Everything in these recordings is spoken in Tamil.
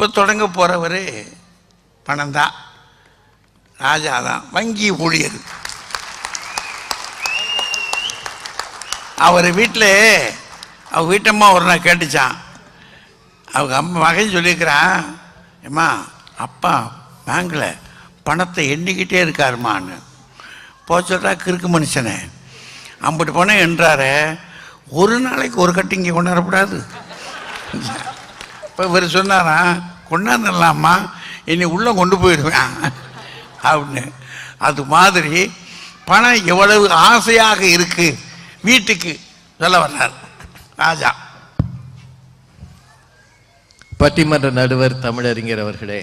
இப்போ தொடங்க போகிறவர் பணம் தான் ராஜா தான் வங்கி ஊழியர். அவர் வீட்டில் அவங்க வீட்டம்மா ஒரு நாள் கேட்டுச்சான் அவங்க அம்மா மகன் சொல்லியிருக்கிறான் ஏம்மா அப்பா பேங்கில் பணத்தை எண்ணிக்கிட்டே இருக்காருமான்னு. போச்சோட்டா கிறுக்கு மனுஷனே. அம்பிட்டு பணம் என்றாரு ஒரு நாளைக்கு ஒரு கட்டு இங்கே கொண்டாடக்கூடாது இப்போ இவர் சொன்னாரா கொண்டாந்துடலாமா? இனி உள்ளே கொண்டு போயிடுவேன் அப்படின்னு. அது மாதிரி பணம் எவ்வளவு ஆசையாக இருக்கு வீட்டுக்கு சொல்ல வர்றார் ராஜா. பட்டிமன்ற நடுவர் தமிழறிஞர் அவர்களே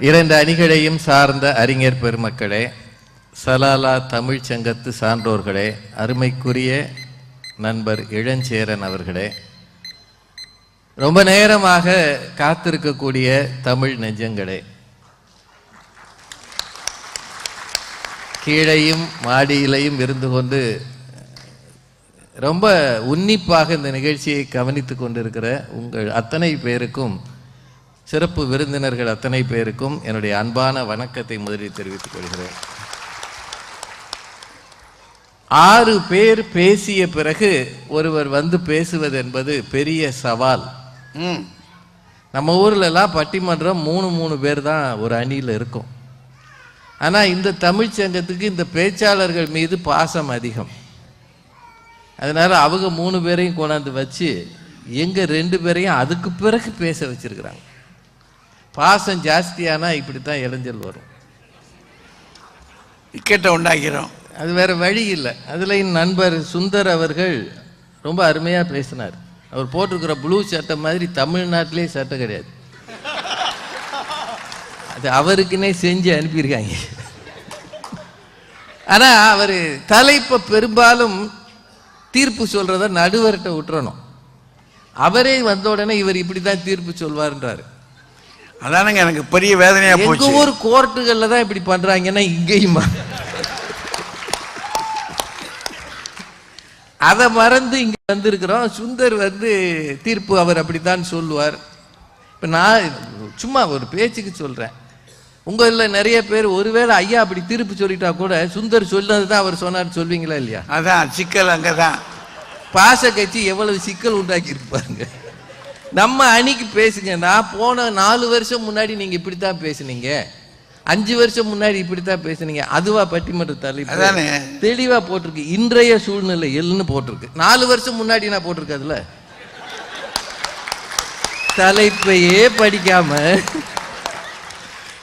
இரண்டு அணிகளையும் சார்ந்த அறிஞர் பெருமக்களே சலாலா தமிழ்ச் சங்கத்து சான்றோர்களே அருமைக்குரிய நண்பர் இளஞ்சேரன் அவர்களே ரொம்ப நேரமாக காத்திருக்கக்கூடிய தமிழ் நெஞ்சங்களே. கீழையும் மாடியிலையும் இருந்து கொண்டு ரொம்ப உன்னிப்பாக இந்த நிகழ்ச்சியை கவனித்து கொண்டிருக்கிற உங்கள் அத்தனை பேருக்கும் சிறப்பு விருந்தினர்கள் அத்தனை பேருக்கும் என்னுடைய அன்பான வணக்கத்தை முதலில் தெரிவித்துக் கொள்கிறேன். ஆறு பேர் பேசிய பிறகு ஒருவர் வந்து பேசுவது என்பது பெரிய சவால். ம். நம்ம ஊர்ல எல்லாம் பட்டிமன்றம் மூணு மூணு பேர் தான் ஒரு அணியில் இருக்கும். ஆனா இந்த தமிழ்ச் சங்கத்துக்கு இந்த பேச்சாளர்கள் மீது பாசம் அதிகம். அதனால அவங்க மூணு பேரையும் கொண்டாந்து வச்சு எங்க ரெண்டு பேரையும் அதுக்கு பிறகு பேச வச்சிருக்கிறாங்க. பாசம் ஜாஸ்தியானா இப்படித்தான் இளைஞல் வரும். இக்கட்டை உண்டாக்கிறோம். அது வேற வழி இல்லை. அதுல என் நண்பர் சுந்தர் அவர்கள் ரொம்ப அருமையா பேசினார். அவர் போட்டிருக்கிற ப்ளூ சட்டை மாதிரி தமிழ்நாட்டிலே சட்டை கிடையாது. அது அவருக்குன்னே செஞ்சு அனுப்பியிருக்காங்க. ஆனா அவர் தலைப்பை பெரும்பாலும் தீர்ப்பு சொல்றத நடுவர்கிட்ட விட்டுறணும். அவரே வந்த உடனே இவர் இப்படிதான் தீர்ப்பு சொல்வார்ன்றாரு. அதானுங்க எனக்கு பெரிய வேதனையா எங்க போச்சு. ஊர் கோர்ட்டுகள்ல தான் இப்படி பண்றாங்கன்னா இங்கேயுமா? அதை மறந்து இங்க வந்திருக்கிறோம். சுந்தர் வந்து தீர்ப்பு அவர் அப்படித்தான் சொல்லுவார். இப்ப நான் சும்மா ஒரு பேச்சுக்கு சொல்றேன். உங்கள நிறைய பேர் ஒருவேளை ஐயா அப்படி தீர்ப்பு சொல்லிட்டா கூட சுந்தர் சொன்னது தான் அவர் சொன்னார் சொல்வீங்களா இல்லையா? அதான் சிக்கல் அங்கே தான் பாச கட்சி எவ்வளவு சிக்கல் உண்டாக்கி இருப்பாங்க நம்ம அணிக்கு பேசுங்க. நான் போன நாலு வருஷம் முன்னாடி நீங்க இப்படித்தான் பேசுனீங்க. அஞ்சு வருஷம் முன்னாடி இப்படித்தான் பேசுனீங்க. அதுவா பட்டிமன்ற தலைப்பு. அதானே. தெளிவா போட்டிருக்கு. இன்றைய சூழ்நிலை எல்னு போட்டிருக்கு. நாலு வருஷம் முன்னாடி நான் போட்டிருக்கு அதுல தலைப்பையே படிக்காம.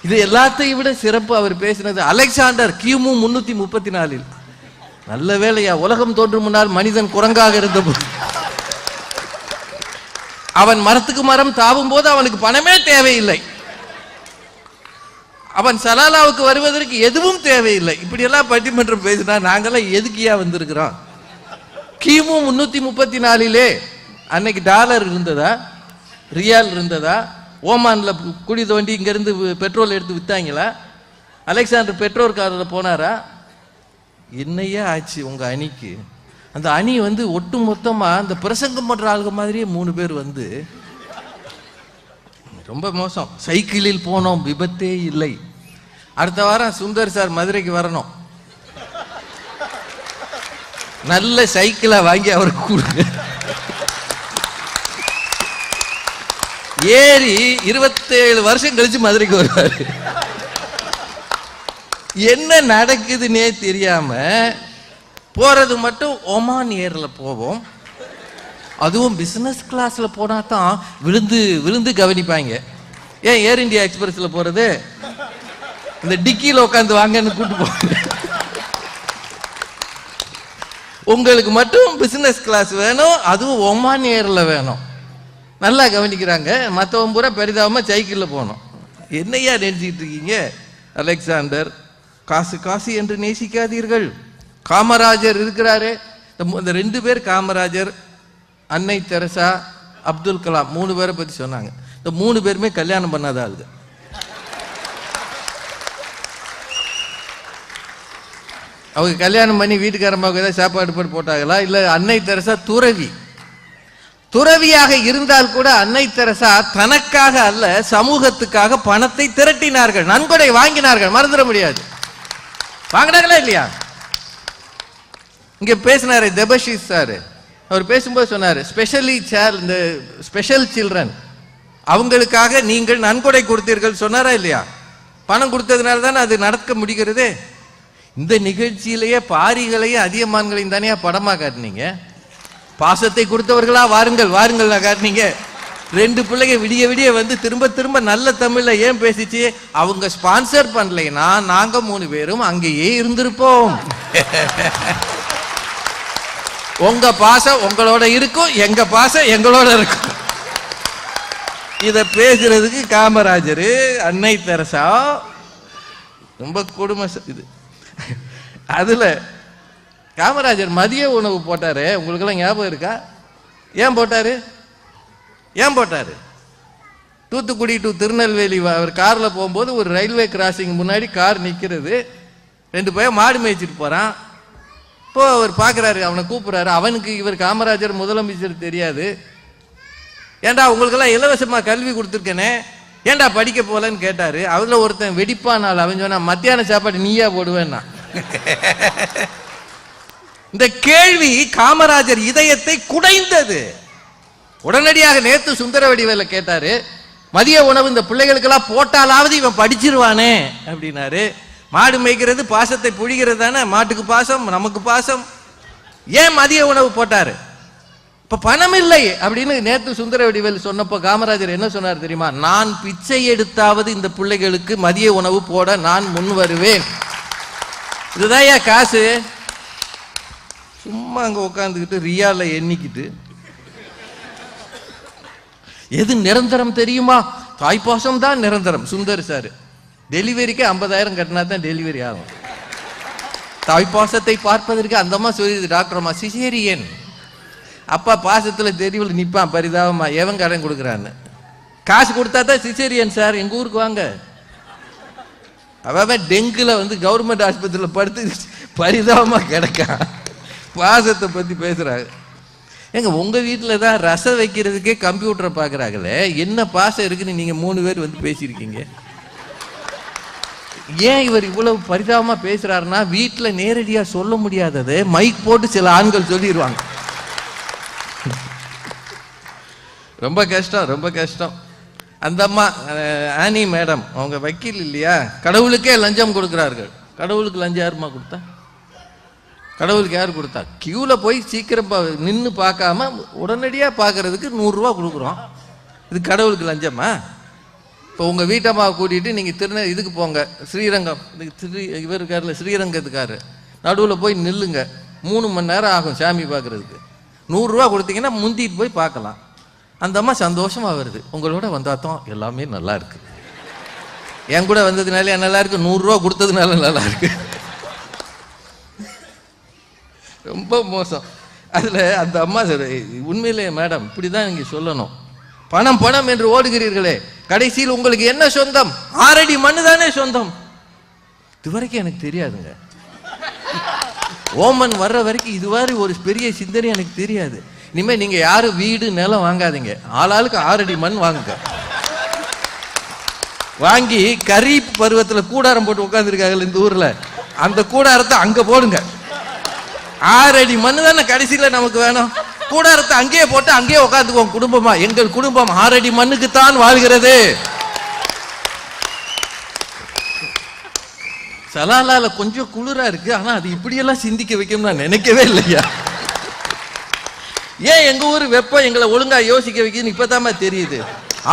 இது எல்லாத்தையும் விட சிறப்பு அவர் பேசினது அலெக்சாண்டர் கிமு முன்னூத்தி முப்பத்தி நாலில் நல்ல வேளையா உலகம் தோன்றும் முன்னால் மனிதன் குரங்காக இருந்தபோது. அவன் மரத்துக்கு மரம் தாவும் போது அவனுக்கு பணமே தேவையில்லை. அவன் சலாலாவுக்கு வருவதற்கு எதுவும் தேவையில்லை. இப்படி எல்லாம் பட்டிமன்றம் பேசினா நாங்கெல்லாம் எதுக்கியா வந்திருக்கிறோம்? கிமு முன்னூத்தி முப்பத்தி நாலிலே அன்னைக்கு டாலர் இருந்ததா? ரியால் இருந்ததா? ஓமான்ல குடி தோண்டி இங்கிருந்து பெட்ரோல் எடுத்து வித்தாங்களா? அலெக்சாண்டர் பெட்ரோல் காரில் போனாரா? என்னையே ஆச்சு உங்க அணிக்கு? அந்த அணி வந்து ஒட்டு மொத்தமா அந்த பிரசங்கம் பண்ற ஆளுங்க மாதிரியே மூணு பேர் வந்து ரொம்ப மோசம். சைக்கிளில் போனோம் விபத்தே இல்லை. அடுத்த வாரம் சுந்தர் சார் மதுரைக்கு வரணும். நல்ல சைக்கிளை வாங்கி அவருக்கு கொடுங்க. ஏறி இருபத்தேழு வருஷம் கழிச்சு மதுரைக்கு வருவாரு. என்ன நடக்குதுன்னே தெரியாம போறது மட்டும் ஒமான் ஏர்ல போவோம். அதுவும் பிஸ்னஸ் கிளாஸில் போனால் தான் விழுந்து விழுந்து கவனிப்பாங்க. ஏன் ஏர் இந்தியா எக்ஸ்பிரஸில் போகிறது இந்த டிக்கியில் உட்காந்து வாங்கன்னு கூப்பிட்டு போவாங்க. உங்களுக்கு மட்டும் பிஸ்னஸ் கிளாஸ் வேணும் அதுவும் ஒமான் ஏரில் வேணும். நல்லா கவனிக்கிறாங்க. மற்றவன் பூரா பெரிதாம சைக்கிளில் போகணும். என்னையா நினச்சிக்கிட்டு இருக்கீங்க? அலெக்சாண்டர் காசு காசு என்று நேசிக்காதீர்கள். காமராஜர் இருக்கிறாரு. இந்த ரெண்டு பேர் காமராஜர் அன்னை தெரசா அப்துல் கலாம் மூணு பேரை பத்தி சொன்னாங்க. இந்த மூணு பேருமே கல்யாணம் பண்ணாத ஆளுங்க. அவங்க கல்யாணம் பண்ணி வீட்டுக்காரமாக ஏதாவது சாப்பாடு போட்டு போட்டாங்களா? இல்லை அன்னை தெரசா துறவி. துறவியாக இருந்தால் கூட அன்னை தெரசா தனக்காக அல்ல சமூகத்துக்காக பணத்தை திரட்டினார்கள். நன்கொடை வாங்கினார்கள். மறந்துட முடியாது. வாங்கினாங்களா இல்லையா? இங்க பேசினாரு தெபஷிஸ் சாரு. அவர் பேசும்போது சொன்னார் ஸ்பெஷலி சேர் இந்த ஸ்பெஷல் சில்ட்ரன் அவங்களுக்காக நீங்கள் நன்கொடை கொடுத்தீர்கள். சொன்னாரா இல்லையா? பணம் கொடுத்ததுனால தானே அது நடக்க முடிகிறதே? இந்த நிகழ்ச்சியிலேயே பாரிகளையும் அதியமான்களையும் தானே படமா காட்டினீங்க. பாசத்தை கொடுத்தவர்களா வாருங்கள் வாருங்கள் காட்டினீங்க. ரெண்டு பிள்ளைங்க விடிய விடிய வந்து திரும்ப திரும்ப நல்ல தமிழ்ல ஏன் பேசிச்சு? அவங்க ஸ்பான்சர் பண்ணலைன்னா நாங்க மூணு பேரும் அங்கேயே இருந்திருப்போம். உங்க பாசம் உங்களோட இருக்கும் எங்க பாசம் எங்களோட இருக்கும். இத பேசுறதுக்கு காமராஜர் அன்னை தெரசா ரொம்ப கொடுமை இது. அதுல காமராஜர் மதிய உணவு போட்டாரு. உங்களுக்கெல்லாம் ஞாபகம் இருக்கா? ஏன் போட்டாரு? ஏன் போட்டாரு? தூத்துக்குடி டு திருநெல்வேலி அவர் காரில் போகும்போது ஒரு ரயில்வே கிராசிங் முன்னாடி கார் நிற்கிறது ரெண்டு பையன் மாடு மேய்ச்சிட்டு போகிறான் இப்போ அவர் பார்க்குறாரு அவனை கூப்பிட்றாரு. அவனுக்கு இவர் காமராஜர் முதலமைச்சர் தெரியாது. ஏன்டா உங்களுக்கெல்லாம் இலவசமாக கல்வி கொடுத்துருக்கேனே? ஏன்டா படிக்க போகலன்னு கேட்டார். அதில் ஒருத்தன் வெடிப்பான் நாள் அவன் சொன்னா மத்தியான சாப்பாடு நீயா போடுவேன்னா? இந்த கேள்வி காமராஜர் இதயத்தை குடைந்தது. உடனடியாக நேத்து சுந்தரவடிவேல கேட்டாரு. மதிய உணவு இந்த பிள்ளைகளுக்கெல்லாம் போட்டாலாவது இவன் படிச்சிருவானே அப்படின்னாரு. மாடு மேய்க்கிறது பாசத்தை புழிகிறது தானே? மாட்டுக்கு பாசம் நமக்கு பாசம். ஏன் மதிய உணவு போட்டாரு? இப்ப பணம் இல்லை அப்படின்னு நேத்து சுந்தரவடிவேல் சொன்னப்போ காமராஜர் என்ன சொன்னார் தெரியுமா? நான் பிச்சை எடுத்தாவது இந்த பிள்ளைகளுக்கு மதிய உணவு போட நான் முன் வருவேன். இதுதான் ஏன் காசு? சும்மா அங்க உட்காந்துக்கிட்டு ரியால எண்ணிக்கிட்டு. எது நிரந்தரம் தெரியுமா? தாய்ப்பாசம் தான் நிரந்தரம் சுந்தர் சார். டெலிவரிக்கு ஐம்பதாயிரம் கட்டினா தான் டெலிவரி ஆகும். தாய்ப்பாசத்தை பார்ப்பதற்கு அந்த அம்மா டாக்டர் அம்மா சிசேரியன். அப்பா பாசத்தில் தெருவில் நிற்பான் பரிதாபமா எவன் கடன் கொடுக்குறான்னு? காசு கொடுத்தா தான் சிசேரியன் சார் எங்கள் ஊருக்கு வாங்க. அவன் டெங்குல வந்து கவர்மெண்ட் ஆஸ்பத்திரியில் படுத்து பரிதாபமா கிடக்கான். பாசத்தை பற்றி பேசுகிறாங்க ஏங்க உங்க வீட்டில் தான் ரசம் வைக்கிறதுக்கே கம்ப்யூட்டரை பார்க்குறாங்களே என்ன பாசம் இருக்குன்னு நீங்கள் மூணு பேர் வந்து பேசியிருக்கீங்க? ஏன் இவர் இவ்வளவு பரிதாபமா பேசுறாருன்னா வீட்டில் நேரடியா சொல்ல முடியாதது மைக் போட்டு சில ஆண்கள் சொல்லிடுவாங்க ரொம்ப கஷ்டம் ரொம்ப கஷ்டம். அந்த அம்மா ஆனி மேடம் அவங்க வக்கீல் இல்லையா? கடவுளுக்கே லஞ்சம் கொடுக்குறார்கள். கடவுளுக்கு லஞ்சம் யாருமா கொடுத்தா? கடவுளுக்கு யார் கொடுத்தா? கியூவில் போய் சீக்கிரம் நின்று பார்க்காம உடனடியாக பார்க்கறதுக்கு நூறுரூவா கொடுக்குறோம். இது கடவுளுக்கு லஞ்சமா? இப்போ உங்கள் வீட்டம்மாவை கூட்டிகிட்டு நீங்கள் திருநெ இதுக்கு போங்க. ஸ்ரீரங்கம். இதுக்கு திரு இவர் இருக்கார்ல ஸ்ரீரங்கத்துக்காரு நடுவில் போய் நில்லுங்க. மூணு மணி நேரம் ஆகும் சாமி பார்க்குறதுக்கு நூறுரூவா கொடுத்தீங்கன்னா முந்திட்டு போய் பார்க்கலாம் அந்த அம்மா சந்தோஷமாக வருது. உங்களோட வந்தாத்தோம் எல்லாமே நல்லா இருக்கு. என் கூட வந்ததுனால நல்லா இருக்கு. நூறுரூவா கொடுத்ததுனால நல்லா இருக்கு. ரொம்ப மோசம். அதில் அந்த அம்மா சார் உண்மையிலே மேடம் இப்படி தான் நீங்கள் சொல்லணும். பணம் பணம் என்று ஓடுகிறீர்களே. கடைசியில் உங்களுக்கு என்ன சொந்தம்? ஆறடி மண்ணு தானே சொந்தம். இதுவரைக்கும் எனக்கு தெரியாதுங்க. ஓமன் வர்ற வரைக்கும் இதுவரை ஒரு பெரிய சிந்தனை எனக்கு தெரியாது. இனிமே நீங்க யாரும் வீடு நிலம் வாங்காதீங்க. ஆளாளுக்கு ஆறடி மண் வாங்குங்க. வாங்கி கரீப் பருவத்தில் கூடாரம் போட்டு உட்காந்துருக்காங்க இந்த ஊர்ல. அந்த கூடாரத்தை அங்க போடுங்க. ஆறடி மண் மண்ணு தானே கடைசியில் நமக்கு வேணும். கூடாரத்தை அங்கேயே போட்டு அங்கேயே உட்காந்துக்குவோம் குடும்பமா? எங்கள் குடும்பம் ஆறடி மண்ணுக்கு தான் வாழ்கிறது. சலாலால கொஞ்சம் குளிரா இருக்கு ஆனா அது இப்படியெல்லாம் சிந்திக்க வைக்கும் நான் நினைக்கவே இல்லையா? ஏன் எங்க ஊர் வெப்பம் எங்களை ஒழுங்கா யோசிக்க வைக்குதுன்னு இப்பதாம்மா தெரியுது?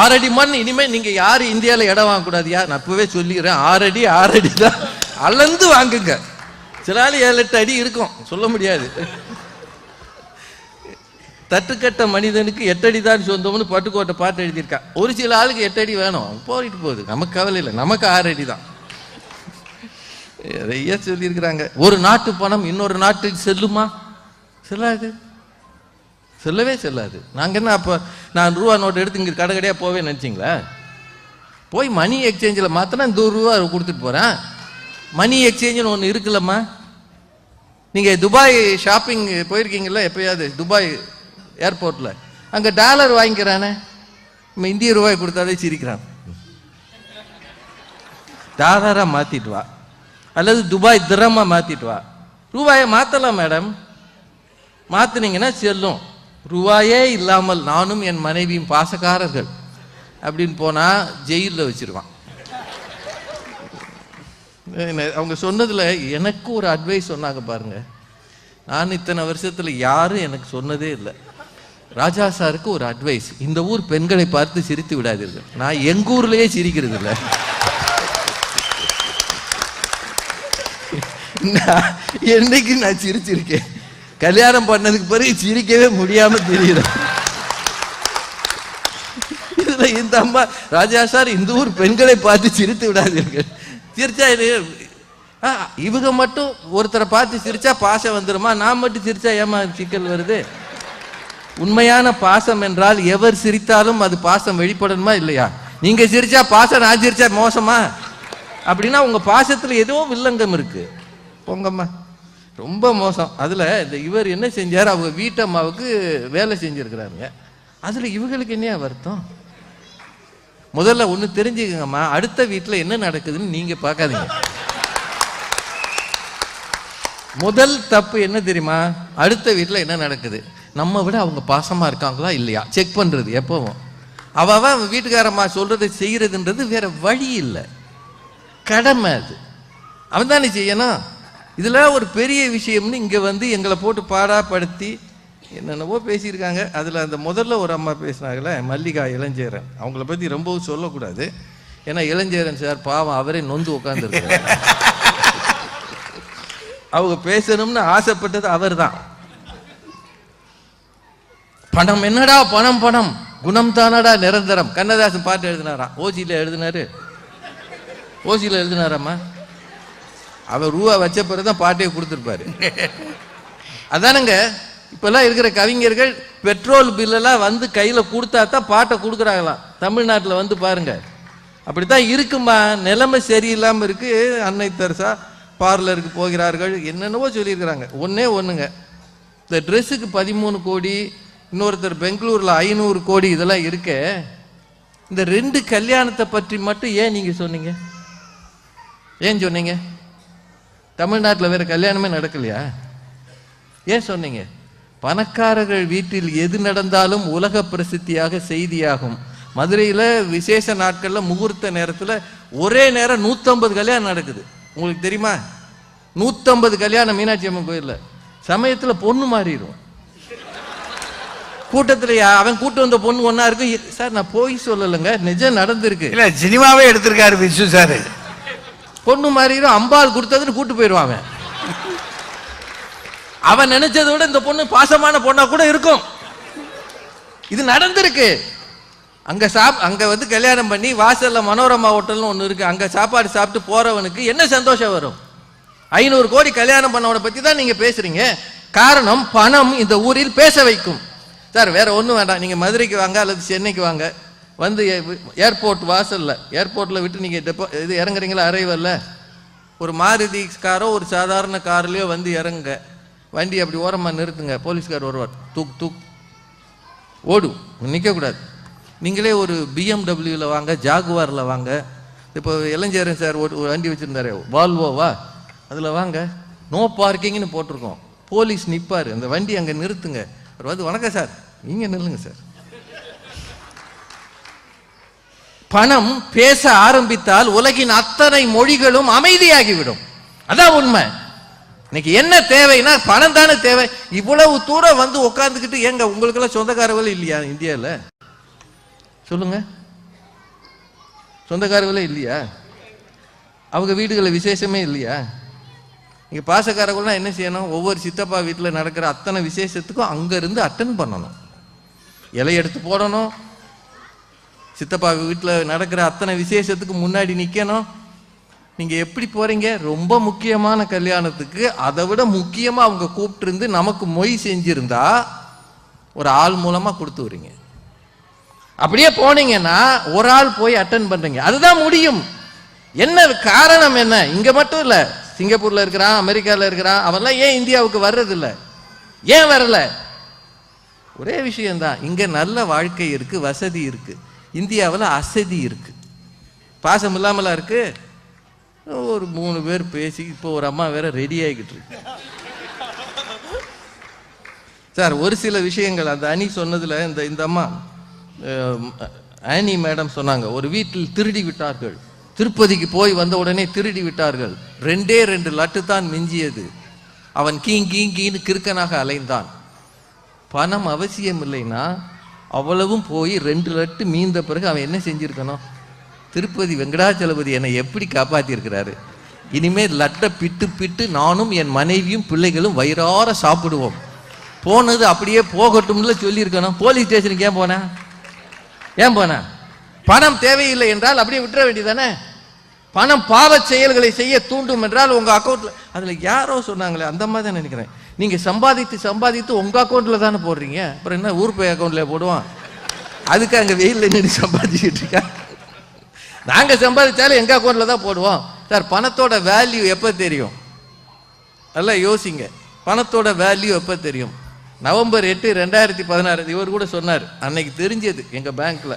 ஆறடி மண் இனிமே நீங்க யாரு இந்தியால இடம் வாங்கக்கூடாது நான் இப்பவே சொல்லிடுறேன் ஆறடி ஆறடி தான் அளந்து வாங்குங்க. சில ஏழு எட்டு அடி இருக்கும் சொல்ல முடியாது. தட்டுக்கட்ட மனிதனுக்கு எட்டடி தான் சொந்தம்னு பட்டுக்கோட்டை பாட்டு எழுதியிருக்கா. ஒரு சில ஆளுக்கு எட்டடி வேணும். போயிட்டு போகுது. நமக்கு கவலை இல்லை. நமக்கு ஆறடி தான். நிறைய சொல்லியிருக்கிறாங்க. ஒரு நாட்டு பணம் இன்னொரு நாட்டுக்கு செல்லுமா? செல்லாது. செல்லவே செல்லாது. நாங்கள் என்ன அப்போ நான் ரூபா நோட்டு எடுத்து இங்கே கடை கடையாக போவே நினச்சிங்களா? போய் மணி எக்ஸ்சேஞ்சில் மாத்தினா இந்த ஒரு ரூபா கொடுத்துட்டு போகிறேன் மணி எக்ஸ்சேஞ்சுன்னு ஒன்று இருக்குல்லம்மா. நீங்கள் துபாய் ஷாப்பிங் போயிருக்கீங்களா எப்பயாவது துபாய் ஏர்போர்ட்டில் அங்கே டாலர் வாங்கிக்கிறானே. நம்ம இந்திய ரூபாய் கொடுத்தாலே சிரிக்கிறான். டாலராக மாற்றிட்டு வா. அல்லது துபாய் திரமாக மாற்றிட்டு வா. ரூபாயை மாற்றலாம் மேடம் மாற்றினீங்கன்னா செல்லும். ரூபாயே இல்லாமல் நானும் என் மனைவியும் பாசக்காரர்கள். அப்படின்னு போனால் ஜெயிலில் வச்சிருவான். அவங்க சொன்னதில் எனக்கு ஒரு அட்வைஸ் சொன்னாங்க பாருங்கள் நான் இத்தனை வருஷத்தில் யாரும் எனக்கு சொன்னதே இல்லை. ராஜா சாருக்கு ஒரு அட்வைஸ் இந்த ஊர் பெண்களை பார்த்து சிரித்து விடாதீர்கள். நான் எங்க ஊர்லயே சிரிக்கிறது இல்லை நான் என்னைக்கு நான் சிரிச்சிருக்கேன்? கல்யாணம் பண்ணதுக்கு பிறகு சிரிக்கவே முடியாம தெரியுது இதுல இந்த அம்மா ராஜா சார் இந்த ஊர் பெண்களை பார்த்து சிரித்து விடாதீர்கள். சிரிச்சா இது இவங்க மட்டும் ஒருத்தரை பார்த்து சிரிச்சா பாசம் வந்துருமா? நான் மட்டும் சிரிச்சா ஏமா சிக்கல் வருது? உண்மையான பாசம் என்றால் எவர் சிரித்தாலும் அது பாசம் வெளிப்படணுமா இல்லையா? நீங்க சிரிச்சா பாசம் நான் சிரிச்சா மோசமா? அப்படின்னா உங்க பாசத்துல ஏதோ வில்லங்கம் இருக்கு. போங்கம்மா. ரொம்ப மோசம். அதுல இந்த இவர் என்ன செஞ்சார்? அவங்க வீட்டம்மாவுக்கு வேலை செஞ்சிருக்கிறாருங்க. அதுல இவங்களுக்கு என்ன வருத்தம்? முதல்ல ஒண்ணு தெரிஞ்சுக்கங்கம்மா. அடுத்த வீட்டுல என்ன நடக்குதுன்னு நீங்க பார்க்காதீங்க. முதல் தப்பு என்ன தெரியுமா? அடுத்த வீட்டில் என்ன நடக்குது? நம்ம விட அவங்க பாசமா இருக்காங்களா இல்லையா? செக் பண்றது எப்பவும். அவ அவன் வீட்டுக்காரம்மா சொல்றதை செய்யறதுன்றது வேற வழி இல்லை. கடமை அது. அவன் தானே செய்யணும். இதுல ஒரு பெரிய விஷயம்னு இங்க வந்து எங்களை போட்டு பாடாப்படுத்தி என்னென்னவோ பேசியிருக்காங்க. அதுல அந்த முதல்ல ஒரு அம்மா பேசினாங்களே மல்லிகா இளஞ்சேரன். அவங்கள பத்தி ரொம்பவும் சொல்லக்கூடாது. ஏன்னா இளஞ்சேரன் சார் பாவம் அவரே நொந்து உட்காந்துருக்காரு அவங்க பேசணும்னு ஆசைப்பட்டது அவர்தான். பணம் என்னடா பணம் பணம். குணம் தானடா நிரந்தரம். கண்ணதாசன் பாட்டு எழுதினாரா? ஓசியில எழுதினாரு. ஓசியில எழுதினாராம்மா? அவர் ரூபா வச்ச பிறகுதான் பாட்டே கொடுத்துருப்பாரு. அதானுங்க இப்பெல்லாம் இருக்கிற கவிஞர்கள் பெட்ரோல் பில்லெல்லாம் வந்து கையில் கொடுத்தா தான் பாட்டை கொடுக்குறாங்களாம். தமிழ்நாட்டில் வந்து பாருங்க. அப்படித்தான் இருக்குமா நிலைமை சரியில்லாமல் இருக்கு. அன்னை தெரசா பார்லருக்கு போகிறார்கள். என்னென்னவோ சொல்லியிருக்கிறாங்க. ஒன்றே ஒன்றுங்க இந்த ட்ரெஸ்ஸுக்கு பதிமூணு கோடி இன்னொருத்தர் பெங்களூர்ல ஐநூறு கோடி இதெல்லாம் இருக்கே. இந்த ரெண்டு கல்யாணத்தை பற்றி மட்டும் ஏன் நீங்க சொன்னீங்க? ஏன் சொன்னீங்க? தமிழ்நாட்டில் வேற கல்யாணமே நடக்கலையா? ஏன் சொன்னீங்க? பணக்காரர்கள் வீட்டில் எது நடந்தாலும் உலக பிரசித்தியாக செய்தியாகும். மதுரையில் விசேஷ நாட்களில் முகூர்த்த நேரத்தில் ஒரே நேரம் நூற்றம்பது கல்யாணம் நடக்குது. உங்களுக்கு தெரியுமா? நூற்றம்பது கல்யாணம் மீனாட்சி அம்மன் கோயிலில். சமயத்தில் பொண்ணு மாறிடும் கூட்டத்தில் அவன் கூட்டு வந்த பொண்ணு ஒன்றா இருக்கு. சார் நான் போய் சொல்லலைங்க. நிஜம் நடந்திருக்கு. இல்ல சினிமாவே எடுத்திருக்காரு விசு சார். பொண்ணு மாறிடும் அம்பாள் கொடுத்ததுன்னு கூட்டு போயிடுவான் அவன். அவன் நினைச்சதை விட இந்த பொண்ணு பாசமான பொண்ணா கூட இருக்கும். இது நடந்திருக்கு. அங்க சாப் அங்க வந்து கல்யாணம் பண்ணி வாசல்ல மனோரமா ஹோட்டல்னு ஒண்ணு இருக்கு. அங்க சாப்பாடு சாப்பிட்டு போறவனுக்கு என்ன சந்தோஷம் வரும்? ஐநூறு கோடி கல்யாணம் பண்ணவனை பத்தி தான் நீங்க பேசுறீங்க. காரணம் பணம் இந்த ஊரில் பேச வைக்கும். சார் வேற ஒன்றும் வேண்டாம். நீங்கள் மதுரைக்கு வாங்க அல்லது சென்னைக்கு வாங்க. வந்து ஏர்போர்ட் வாசலில் ஏர்போர்ட்டில் விட்டு நீங்கள் டெப்போ இது இறங்குறீங்களா? அரைவல்ல ஒரு மாருதி காரோ ஒரு சாதாரண கார்லேயோ வந்து இறங்குங்க வண்டி அப்படி ஓரமாக நிறுத்துங்க. போலீஸ்கார் வருவார். தூக் தூக். ஓடும் நிற்கக்கூடாது நீங்களே ஒரு பிஎம்டபிள்யூவில் வாங்க ஜாகுவாரில் வாங்க. இப்போ இளைஞரன் சார் ஒரு வண்டி வச்சுருந்தாரு. வால்வோவா அதில் வாங்க. நோ பார்க்கிங்னு போட்டிருக்கோம். போலீஸ் நிற்பார் அந்த வண்டி அங்கே நிறுத்துங்க. அவர் வந்து வணக்கம் சார். நீங்கள் நில்லுங்க சார். பணம் பேச ஆரம்பித்தால் உலகின் அத்தனை மொழிகளும் அமைதியாகிவிடும். அதான் உண்மை. இன்னைக்கு என்ன தேவைன்னா பணம் தானே தேவை. இவ்வளவு தூரம் வந்து உட்காந்துக்கிட்டு ஏங்க உங்களுக்கெல்லாம் சொந்தக்காரர்கள் இல்லையா இந்தியாவில் சொல்லுங்க. சொந்தக்காரர்களே இல்லையா? அவங்க வீடுகளில் விசேஷமே இல்லையா? இங்கே பாசக்காரர்கள்லாம் என்ன செய்யணும்? ஒவ்வொரு சித்தப்பா வீட்டில் நடக்கிற அத்தனை விசேஷத்துக்கும் அங்கேருந்து அட்டன் பண்ணணும். இலை எடுத்து போடணும். சித்தப்பா வீட்டில் நடக்கிற அத்தனை விசேஷத்துக்கு முன்னாடி நிற்கணும் நீங்கள் எப்படி போகிறீங்க ரொம்ப முக்கியமான கல்யாணத்துக்கு அதை விட முக்கியமாக அவங்க கூப்பிட்டுருந்து நமக்கு மொய் செஞ்சுருந்தா ஒரு ஆள் மூலமாக கொடுத்து வரீங்க அப்படியே போனீங்கன்னா ஒரு ஆள் போய் அட்டன் பண்ணுறீங்க அதுதான் முடியும். என்ன காரணம் என்ன? இங்கே மட்டும் இல்லை. சிங்கப்பூரில் இருக்கிறான் அமெரிக்காவில் இருக்கிறான் அவன்லாம் ஏன் இந்தியாவுக்கு வர்றதில்லை? ஏன் வரலை? ஒரே விஷயம்தான். இங்கே நல்ல வாழ்க்கை இருக்குது வசதி இருக்குது இந்தியாவில் அசதி இருக்குது பாசம் இல்லாமலாம் இருக்குது ஒரு மூணு பேர் பேசி இப்போ ஒரு அம்மா வேற ரெடி ஆகிக்கிட்டு இருக்கு. சார் ஒரு சில விஷயங்கள். அந்த அணி சொன்னதில் இந்த இந்த அம்மா ஆனி மேடம் சொன்னாங்க ஒரு வீட்டில் திருடி விட்டார்கள். திருப்பதிக்கு போய் வந்த உடனே திருடி விட்டார்கள். ரெண்டே ரெண்டு லட்டு தான் மிஞ்சியது. அவன் கீங் கீங் கீன்னு கிறுக்கனாக அலைந்தான். பணம் அவசியம் இல்லைன்னா அவ்வளவும் போய் ரெண்டு லட்டு மீந்த பிறகு அவன் என்ன செஞ்சுருக்கணும்? திருப்பதி வெங்கடாச்சலபதி என்னை எப்படி காப்பாற்றியிருக்கிறாரு இனிமேல் லட்டை பிட்டு பிட்டு நானும் என் மனைவியும் பிள்ளைகளும் வயிறார சாப்பிடுவோம். போனது அப்படியே போகட்டும்ல சொல்லியிருக்கணும். போலீஸ் ஸ்டேஷனுக்கு ஏன் போனேன் ஏன் போனேன் பணம் தேவையில்லை என்றால் அப்படியே விட்டுற வேண்டியதானே பணம் பாவச் செயல்களை செய்ய தூண்டும் என்றால் உங்கள் அக்கௌண்ட்டில் அதில் யாரோ சொன்னாங்களே அந்த மாதிரி தான் நினைக்கிறேன். நீங்க சம்பாதித்து சம்பாதித்து உங்க அக்கௌண்ட்ல தானே போடுறீங்க? அப்புறம் என்ன ஊர் பே அக்கௌண்ட்ல போடுவான்? அதுக்கு அங்க வெயில்ல நின்று சம்பாதிச்சுட்டு இருக்கா? நாங்க சம்பாதிச்சாலும் எங்க அக்கௌண்ட்ல தான் போடுவோம். சார் பணத்தோட வேல்யூ எப்ப தெரியும்? நல்லா யோசிங்க. பணத்தோட வேல்யூ எப்ப தெரியும்? நவம்பர் எட்டு ரெண்டாயிரத்தி பதினாறு. இவர் கூட சொன்னார். அன்னைக்கு தெரிஞ்சது எங்க பேங்க்ல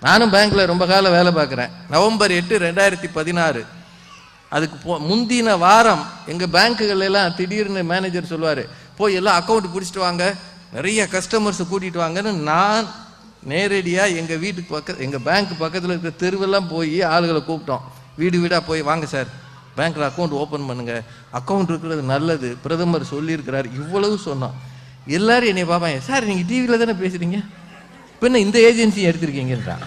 நானும் பேங்க்ல ரொம்ப காலம் வேலை பார்க்குறேன். நவம்பர் எட்டு ரெண்டாயிரத்தி பதினாறு. அதுக்கு போ முந்தின வாரம் எங்கள் பேங்க்குகள் எல்லாம் திடீர்னு மேனேஜர் சொல்லுவார் போய் எல்லாம் அக்கௌண்ட் பிடிச்சிட்டு வாங்க நிறைய கஸ்டமர்ஸை கூட்டிகிட்டு வாங்கன்னு நான் நேரடியாக எங்கள் வீட்டுக்கு பக்க எங்கள் பேங்க் பக்கத்தில் இருக்கிற தெருவெல்லாம் போய் ஆளுகளை கூப்பிட்டோம். வீடு வீடாக போய் வாங்க சார் பேங்க்கில் அக்கௌண்ட் ஓப்பன் பண்ணுங்கள் அக்கௌண்ட் இருக்கிறது நல்லது. பிரதமர் சொல்லியிருக்கிறார் இவ்வளவு சொன்னோம் எல்லாரும் என்னை பார்ப்பாங்க சார் நீங்கள் டிவியில் தானே பேசுகிறீங்க இப்போ என்ன இந்த ஏஜென்சியும் எடுத்திருக்கீங்கன்றான்.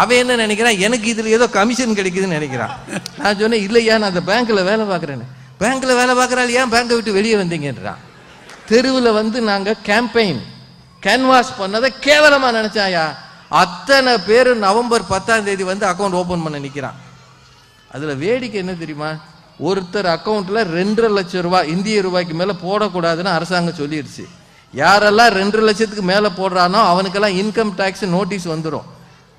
அவன் என்ன நினைக்கிறான்? எனக்கு இதில் ஏதோ கமிஷன் கிடைக்குதுன்னு நினைக்கிறான். நான் சொன்னேன் இல்லையா நான் அந்த பேங்க்கில் வேலை பார்க்குறேன்னு. பேங்க்கில் வேலை பார்க்குறாள் ஏன் பேங்கை விட்டு வெளியே வந்தீங்கன்றான். தெருவில் வந்து நாங்கள் கேம்பெயின் கேன்வாஸ் பண்ணதை கேவலமாக நினச்சாயா? அத்தனை பேர் நவம்பர் பத்தாம் தேதி வந்து அக்கௌண்ட் ஓப்பன் பண்ண நிற்கிறான் அதில் வேடிக்கை என்ன தெரியுமா? ஒருத்தர் அக்கௌண்ட்டில் ரெண்டரை லட்சம் ரூபாய் இந்திய ரூபாய்க்கு மேலே போடக்கூடாதுன்னு அரசாங்கம் சொல்லிடுச்சு. யாரெல்லாம் ரெண்டரை லட்சத்துக்கு மேலே போடுறானோ அவனுக்கெல்லாம் இன்கம் டேக்ஸ் நோட்டீஸ் வந்துடும்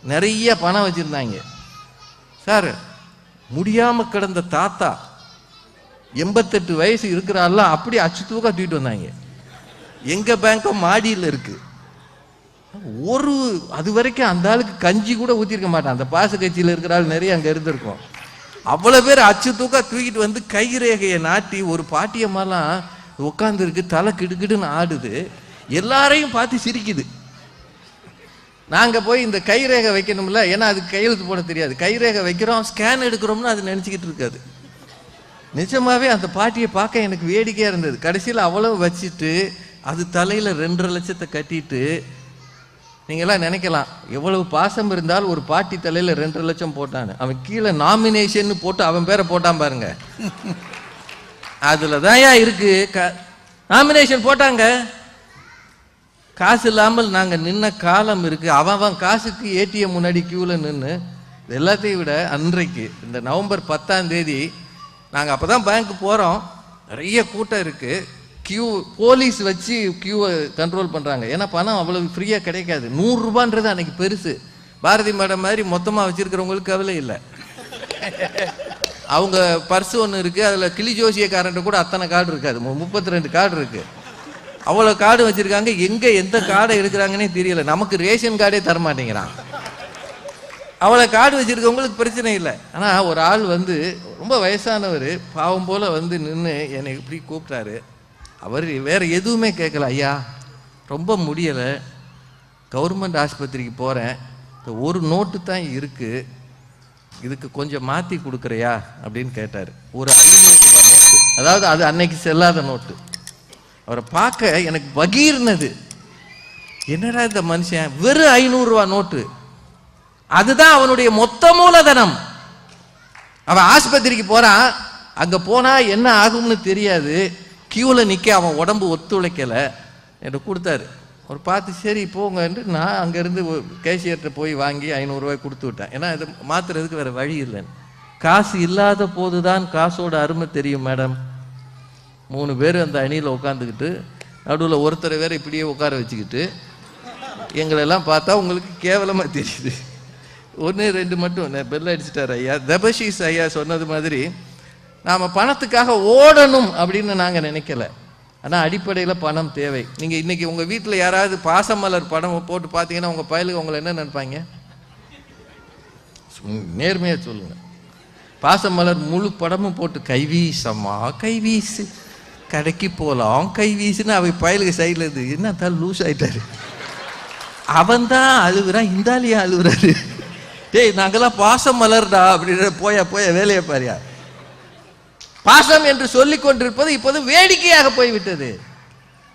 நிறைய பணம் வச்சிருந்தாங்க. சார் முடியாம கிடந்த தாத்தா எண்பத்தெட்டு வயசு இருக்கிறாள்லாம் அப்படி அச்சு தூக்கா தூக்கிட்டு வந்தாங்க. எங்க பேங்க்கும் மாடியில் இருக்கு. ஒரு அது வரைக்கும் அந்த ஆளுக்கு கஞ்சி கூட ஊத்திருக்க மாட்டான். அந்த பாச கட்சியில் இருக்கிற ஆள் நிறைய அங்க இருந்திருக்கும். அவ்வளவு பேர் அச்சு தூக்கா தூக்கிட்டு வந்து கைரேகையை நாட்டி ஒரு பாட்டியம்மாலாம் உட்காந்துருக்கு தலை கிடுகிடுன்னு ஆடுது. எல்லாரையும் பார்த்து சிரிக்குது. நாங்க போய் இந்த கைரேகை வைக்கணும்ல ஏன்னா அதுக்கு கையெழுத்து போட தெரியாது. கைரேகை வைக்கிறோம் ஸ்கேன் எடுக்கிறோம்னு அது நினைச்சுக்கிட்டு இருக்காது. நிஜமாவே அந்த பாட்டியை பார்க்க எனக்கு வேடிக்கையா இருந்தது. கடைசியில் அவ்வளவு வச்சுட்டு அது தலையில ரெண்டரை லட்சத்தை கட்டிட்டு நீங்கெல்லாம் நினைக்கலாம் எவ்வளவு பாசம் இருந்தால் ஒரு பாட்டி தலையில ரெண்டரை லட்சம் போட்டான்னு. அவன் கீழே நாமினேஷன் போட்டு அவன் பேரை போட்டான் பாருங்க. அதுல தான்யா இருக்கு நாமினேஷன் போட்டாங்க. காசு இல்லாமல் நாங்கள் நின்ன காலம் இருக்கு. அவன் அவன் காசுக்கு ஏடிஎம் முன்னாடி க்யூவில் நின்று இது எல்லாத்தையும் விட அன்றைக்கு இந்த நவம்பர் பத்தாம் தேதி அப்போ தான் பேங்க் போகிறோம் நிறைய கூட்டம் இருக்குது கியூ போலீஸ் வச்சு கியூவை கண்ட்ரோல் பண்ணுறாங்க ஏன்னா பணம் அவ்வளவு ஃப்ரீயாக கிடைக்காது. நூறுரூபான்றது அன்றைக்கி அன்னைக்கு பெருசு. பாரதி மேடம் மாதிரி மொத்தமாக வச்சுருக்கிறவங்களுக்கு கவலை இல்லை. அவங்க பர்ஸ் ஒன்று இருக்குது அதில் கிளி ஜோசியக்காரன்ட்டு கூட அத்தனை கார்டு இருக்காது. முப்பத்தி ரெண்டு கார்டு இருக்குது அவ்வளோ கார்டு வச்சுருக்காங்க. எங்கே எந்த கார்டை எடுக்கிறாங்கன்னே தெரியல. நமக்கு ரேஷன் கார்டே தரமாட்டேங்கிறான். அவ்வளோ கார்டு வச்சுருக்கவங்களுக்கு பிரச்சனை இல்லை. ஆனால் ஒரு ஆள் வந்து ரொம்ப வயசானவர் பாவம் போல் வந்து நின்று என்னை இப்படி கூப்பிட்டாரு. அவர் வேறு எதுவுமே கேட்கல. ஐயா ரொம்ப முடியலை. கவர்மெண்ட் ஆஸ்பத்திரிக்கு போகிறேன் இந்த ஒரு நோட்டு தான் இருக்குது இதுக்கு கொஞ்சம் மாற்றி கொடுக்குறியா? அப்படின்னு கேட்டார். ஒரு ஐநூறு நோட்டு. அதாவது அது அன்னைக்கு செல்லாத நோட்டு. அவரை பார்க்க எனக்கு பகீர்னது என்னடா இந்த மனுஷன்? வெறும் ஐநூறுரூவா நோட்டு. அதுதான் அவனுடைய மொத்த மூலதனம். அவன் ஆஸ்பத்திரிக்கு போறான். அங்க போனா என்ன ஆகும்னு தெரியாது. கியூல நிக்க அவன் உடம்பு ஒத்துழைக்கல. என்று கொடுத்தாரு. அவர் பார்த்து சரி போங்கன்ட்டு நான் அங்கேருந்து கேஷியர்கிட்ட போய் வாங்கி ஐநூறுரூவாய் கொடுத்து விட்டேன். ஏன்னா இதை மாத்துறதுக்கு வேற வழி இல்லைன்னு. காசு இல்லாத போதுதான் காசோட அருமை தெரியும் மேடம். மூணு பேர் அந்த அணியில் உட்காந்துக்கிட்டு நடுவில் ஒருத்தரை வேற இப்படியே உட்கார வச்சுக்கிட்டு எங்களெல்லாம் பார்த்தா உங்களுக்கு கேவலமாக தெரியுது. ஒன்று ரெண்டு மட்டும். பெல் அடிச்சிட்டார் ஐயா. தபஷீஸ் ஐயா சொன்னது மாதிரி நாம் பணத்துக்காக ஓடணும் அப்படின்னு நாங்கள் நினைக்கல. ஆனால் அடிப்படையில் பணம் தேவை. நீங்கள் இன்றைக்கி உங்கள் வீட்டில் யாராவது பாசமலர் படம் போட்டு பார்த்தீங்கன்னா உங்கள் பயலுக்கு உங்களை என்ன நினைப்பாங்க? சும்- சொல்லுங்கள் பாசமலர் முழு படமும் போட்டு கைவீசம்மா கைவீசு. கடைக்கு போகலாம் கை கைவீசுன்னு அவை பயலுக்கு சைடில் இருந்து என்ன தான் லூஸ் ஆகிட்டாரு அவன் தான் அழுகுறான் இந்தாலியா அழுகுறாரு டேய் நாங்கெல்லாம் பாசம் மலர்டா. அப்படின்ற போயா போயா வேலையை பாரியா. பாசம் என்று சொல்லி கொண்டிருப்பது இப்போது வேடிக்கையாக போய்விட்டது.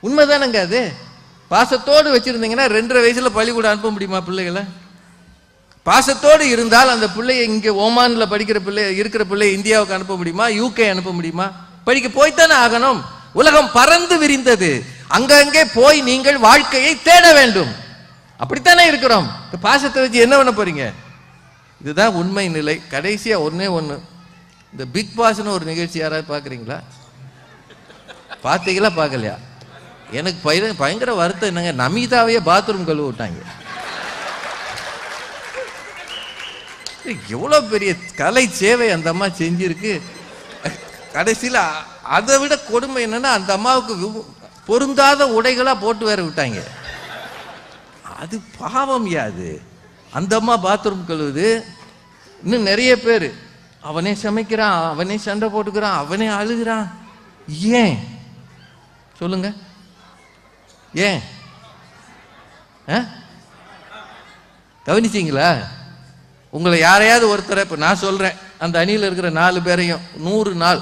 உண்மைதானங்க அது? பாசத்தோடு வச்சிருந்தீங்கன்னா ரெண்டரை வயசுல பள்ளிக்கூடம் அனுப்ப முடியுமா பிள்ளைகளை? பாசத்தோடு இருந்தால் அந்த பிள்ளைய இங்கே ஓமானில் படிக்கிற பிள்ளை இருக்கிற பிள்ளை இந்தியாவுக்கு அனுப்ப முடியுமா? யூகே அனுப்ப முடியுமா? படிக்க போய்த்தானே ஆகணும்? உலகம் பறந்து விரிந்தது. அங்கங்கே போய் நீங்கள் வாழ்க்கையை தேட வேண்டும். அப்படித்தானே இருக்கிறோம்? இந்த பாசத்தை வச்சு என்ன பண்ண போறீங்க? இதுதான் உண்மை நிலை. கடைசியா ஒண்ணே ஒண்ணு. இந்த பிக் பாஸ்னு ஒரு நிகழ்ச்சி யாராவது பார்க்குறீங்களா? பார்த்தீங்களா பார்க்கலையா? எனக்கு பயிர பயங்கர வருத்தம் என்னங்க நமிதாவையே பாத்ரூம் கழுவு விட்டாங்க. எவ்வளோ பெரிய கலை சேவை அந்த அம்மா செஞ்சிருக்கு. கடைசியில் அதை விட கொடுமை என்னன்னா அந்த அம்மாவுக்கு பொருந்தாத உடைகளாக போட்டு வேற விட்டாங்க. அது பாவம் யாது அந்த அம்மா பாத்ரூம் கழுவுது. இன்னும் நிறைய பேர். அவனே சமைக்கிறான் அவனே சண்டை போட்டுக்கிறான் அவனே அழுகிறான். ஏன்? சொல்லுங்க. ஏன்? ஆ? உங்களை யாரையாவது ஒருத்தரை இப்போ நான் சொல்கிறேன் அந்த அணியில் இருக்கிற நாலு பேரையும் நூறு நாள்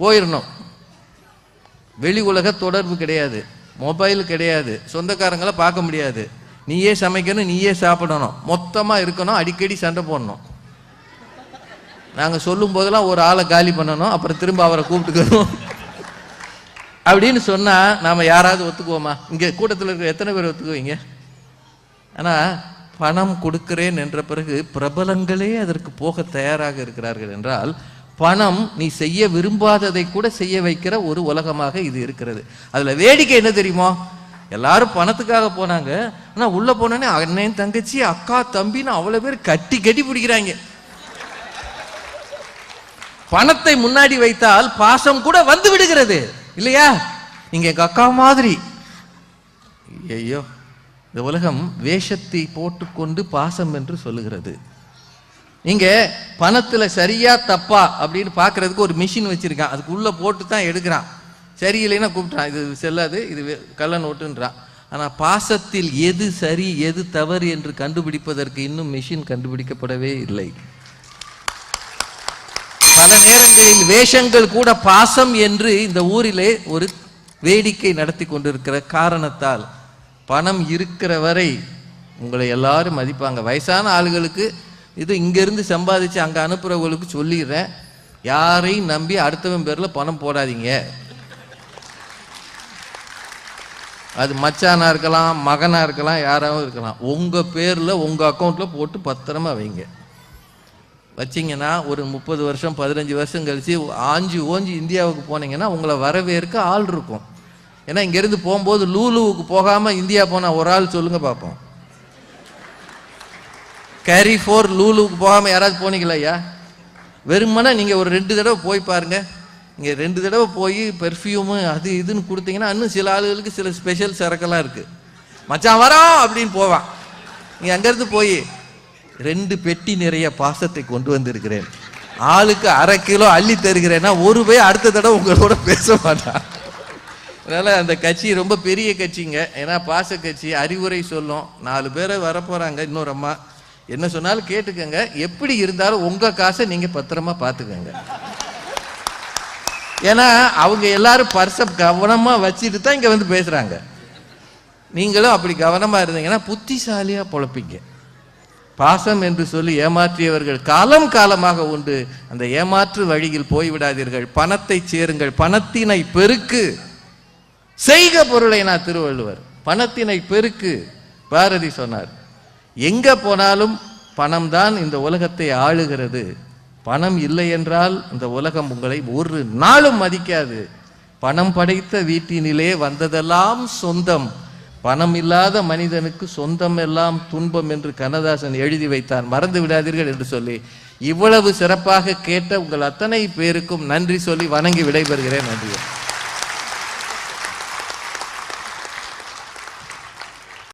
போயிடணும் வெளி உலக தொடர்பு கிடையாது. மொபைல் கிடையாது. சொந்தக்காரங்களை பார்க்க முடியாது. நீயே சமைக்கணும் நீயே சாப்பிடணும். மொத்தமாக இருக்கணும் அடிக்கடி சண்டை போடணும். நாங்கள் சொல்லும் போதெல்லாம் ஒரு ஆளை காலி பண்ணணும் அப்புறம் திரும்ப அவரை கூப்பிட்டுக்கணும் அப்படின்னு சொன்னால் நாம் யாராவது ஒத்துக்குவோமா? இங்கே கூட்டத்தில் இருக்கிற எத்தனை பேர் ஒத்துக்குவீங்க? ஆனால் பணம் கொடுக்கிறேன் என்ற பிறகு பிரபலங்களே அதற்கு போக தயாராக இருக்கிறார்கள் என்றால் பணம் நீ செய்ய விரும்பாததை கூட செய்ய வைக்கிற ஒரு உலகமாக இது இருக்கிறது. அதுல வேடிக்கை என்ன தெரியுமோ? எல்லாரும் பணத்துக்காக போனாங்க. ஆனா உள்ள போனோடனே அண்ணன் தங்கச்சி அக்கா தம்பின்னு அவ்வளவு பேர் கட்டி கட்டி பிடிக்கிறாங்க. பணத்தை முன்னாடி வைத்தால் பாசம் கூட வந்து விடுகிறது. இல்லையா? நீங்கள் எங்க அக்கா மாதிரி. ஐயோ இந்த உலகம் வேஷத்தை போட்டுக்கொண்டு பாசம் என்று சொல்லுகிறது. இங்கே பணத்துல சரியா தப்பா அப்படின்னு பார்க்கறதுக்கு ஒரு மிஷின் வச்சிருக்கான். அதுக்குள்ளே போட்டு தான் எடுக்கிறான். சரியில்லைன்னா கூப்பிட்டான் இது செல்லாது இது கள்ள நோட்டுன்றான். ஆனா பாசத்தில் எது சரி எது தவறு என்று கண்டுபிடிப்பதற்கு இன்னும் மிஷின் கண்டுபிடிக்கப்படவே இல்லை. பல நேரங்களில் வேஷங்கள் கூட பாசம் என்று இந்த ஊரிலே ஒரு வேடிக்கை நடத்தி கொண்டிருக்கிற காரணத்தால் பணம் இருக்கிற வரை உங்களை எல்லாரும் மதிப்பாங்க. வயசான ஆளுகளுக்கு இது இங்கிருந்து சம்பாதிச்சு அங்கே அனுப்புறவங்களுக்கு சொல்லிடுறேன். யாரையும் நம்பி அடுத்தவன் பேரில் பணம் போடாதீங்க. அது மச்சானா இருக்கலாம் மகனா இருக்கலாம் யாராவும் இருக்கலாம். உங்க பேர்ல உங்க அக்கௌண்ட்ல போட்டு பத்திரமா வைங்க. வச்சிங்கன்னா ஒரு முப்பது வருஷம் பதினஞ்சு வருஷம் கழிச்சு ஆஞ்சி ஓஞ்சி இந்தியாவுக்கு போனீங்கன்னா உங்களை வரவேற்க ஆள் இருக்கும். ஏன்னா இங்கேருந்து போகும்போது லூலுவுக்கு போகாம இந்தியா போனால் ஒரு ஆள் சொல்லுங்க பார்ப்போம் கேரி ஃபோர் லூலுக்கு போகாமல் யாராவது போனீங்களா ஐயா? வெறுமனா நீங்கள் ஒரு ரெண்டு தடவை போய் பாருங்க. இங்கே ரெண்டு தடவை போய் பெர்ஃப்யூமு அது இதுன்னு கொடுத்தீங்கன்னா இன்னும் சில ஆளுகளுக்கு சில ஸ்பெஷல் சரக்கெல்லாம் இருக்குது மச்சான் வரோம் அப்படின்னு போவான். நீ அங்கேருந்து போய் ரெண்டு பெட்டி நிறைய பாசத்தை கொண்டு வந்திருக்கிறேன். ஆளுக்கு அரை கிலோ அள்ளி தருகிறேன்னா ஒரு போய் அடுத்த தடவை உங்களோட பேச மாட்டான். அதனால் அந்த கட்சி ரொம்ப பெரிய கட்சிங்க. ஏன்னா பாச கட்சி அறிவுரை சொல்லும். நாலு பேரை வரப்போகிறாங்க இன்னொரு அம்மா என்ன சொன்னாலும் கேட்டுக்கோங்க. எப்படி இருந்தாலும் உங்கள் காசை நீங்கள் பத்திரமா பார்த்துக்கோங்க. ஏன்னா அவங்க எல்லாரும் பர்சை கவனமாக வச்சுட்டு தான் இங்கே வந்து பேசுகிறாங்க நீங்களும் அப்படி கவனமாக இருந்தீங்கன்னா புத்திசாலியாக பொழப்பீங்க. பாசம் என்று சொல்லி ஏமாற்றியவர்கள் காலம் காலமாக உண்டு. அந்த ஏமாற்று வழியில் போய்விடாதீர்கள். பணத்தை சேருங்கள். பணத்தினை பெருக்கு. செய்க பொருளை நான் திருவள்ளுவர். பணத்தினை பெருக்கு. பாரதி சொன்னார். எங்க போனாலும் பணம் தான் இந்த உலகத்தை ஆளுகிறது. பணம் இல்லை என்றால் இந்த உலகம் உங்களை ஒரு நாளும் மதிக்காது. பணம் படைத்த வீட்டினிலே வந்ததெல்லாம் சொந்தம். பணம் இல்லாத மனிதனுக்கு சொந்தம் எல்லாம் துன்பம் என்று கண்ணதாசன் எழுதி வைத்தான். மறந்து விடாதீர்கள் என்று சொல்லி இவ்வளவு சிறப்பாக கேட்ட உங்கள் அத்தனை பேருக்கும் நன்றி சொல்லி வணங்கி விடைபெறுகிறேன். நன்றி.